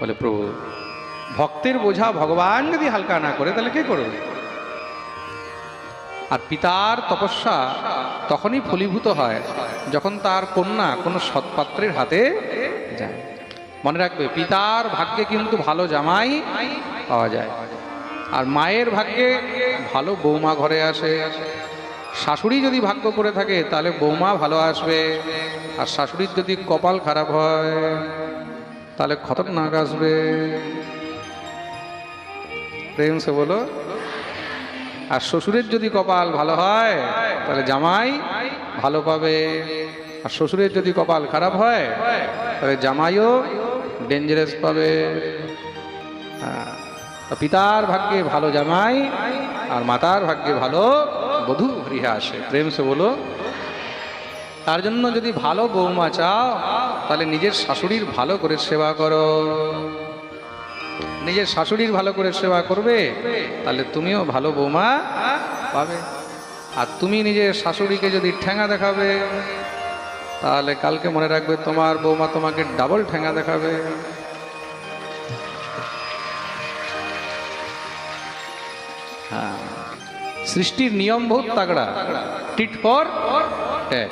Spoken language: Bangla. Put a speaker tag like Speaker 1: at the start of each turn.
Speaker 1: বলে, প্রভু, ভক্তের বোঝা ভগবান যদি হালকা না করে, তাহলে কে করবে? আর পিতার তপস্যা তখনই ফলীভূত হয়, যখন তার কন্যা কোনো সৎপাত্রের হাতে যায়। মনে রাখবে, পিতার ভাগ্যে কিন্তু ভালো জামাই পাওয়া যায়। আর মায়ের ভাগ্যে ভালো বৌমা ঘরে আসে। শাশুড়ি যদি ভাগ্য করে থাকে, তাহলে বৌমা ভালো আসবে। আর শাশুড়ির যদি কপাল খারাপ হয় তাহলে খতরনাক আসবে। প্রেম সে বলো আর শ্বশুরের যদি কপাল ভালো হয় তাহলে জামাই ভালো পাবে। আর শ্বশুরের যদি কপাল খারাপ হয় তাহলে জামাইও ডেঞ্জারাস পাবে। হ্যাঁ, পিতার ভাগ্যে ভালো জামাই আর মাতার ভাগ্যে ভালো বধূ গৃহে আসে প্রেম সে বলো তার জন্য যদি ভালো বৌমা চাও, তাহলে নিজের শাশুড়ির ভালো করে সেবা করো। নিজের শাশুড়ির ভালো করে সেবা করবে, তাহলে তুমিও ভালো বৌমা পাবে। আর তুমি নিজের শাশুড়িকে যদি ঠ্যাঙা দেখাবে, তাহলে কালকে মনে রাখবে তোমার বৌমা তোমাকে ডাবল ঠ্যাঙা দেখাবে। হ্যাঁ। সৃষ্টির নিয়ম বহুত তাগড়া। Tit for tat